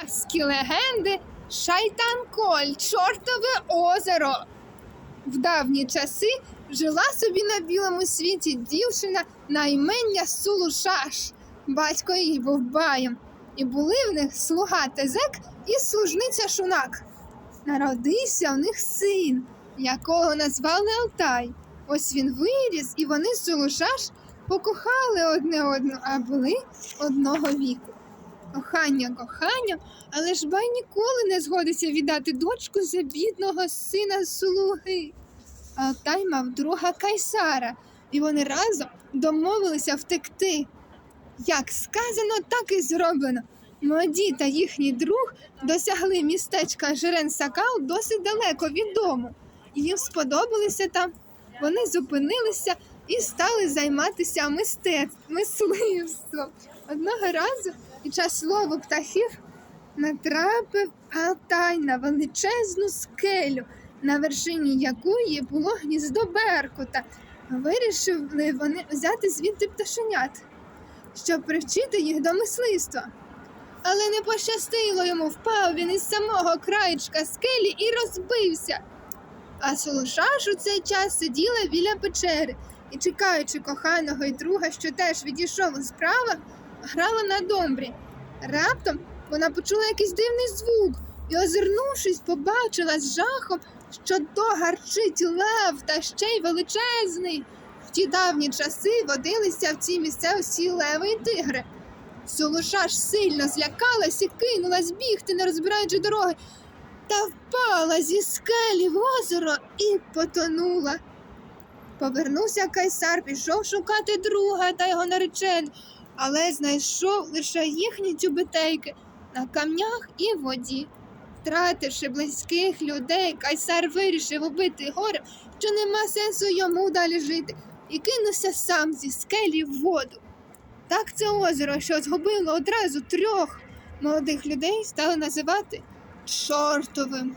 Казки легенди Шайтанколь, чортове озеро. В давні часи жила собі на білому світі дівчина на імення Сулушаш. Батько її був баям, і були в них слуга Тезек і служниця Шунак. Народився в них син, якого назвали Алтай. Ось він виріс, і вони Сулушаш покохали одне одну, а були одного віку. Кохання коханням, але ж бай ніколи не згодиться віддати дочку за бідного сина слуги. Алтай мав друга Кайсара, і вони разом домовилися втекти. Як сказано, так і зроблено. Молоді та їхній друг досягли містечка Жирен Сакал досить далеко від дому. Їм сподобалося там. Вони зупинилися і стали займатися мистецтвом, мисливством. Одного разу під час лову птахів натрапив Алтай на величезну скелю, на вершині якої було гніздо Беркута. Вирішили вони взяти звідти пташенят, щоб привчити їх до мисливства. Але не пощастило йому, впав він із самого краєчка скелі і розбився. А Солошаш у цей час сиділа біля печери і, чекаючи коханого й друга, що теж відійшов у справах, грала на домбрі. Раптом вона почула якийсь дивний звук і, озирнувшись, побачила з жахом, що то гарчить лев та ще й величезний. В ті давні часи водилися в цій місцевості леви і тигри. Солошаш сильно злякалась і кинулась бігти, не розбираючи дороги, та впала зі скелі в озеро і потонула. Повернувся кайсар, пішов шукати друга та його наречену, але знайшов лише їхні тюбетейки на камнях і воді. Втративши близьких людей, кайсар вирішив убити горем, що нема сенсу йому далі жити, і кинувся сам зі скелі в воду. Так це озеро, що згубило одразу трьох молодих людей, стали називати чортовим.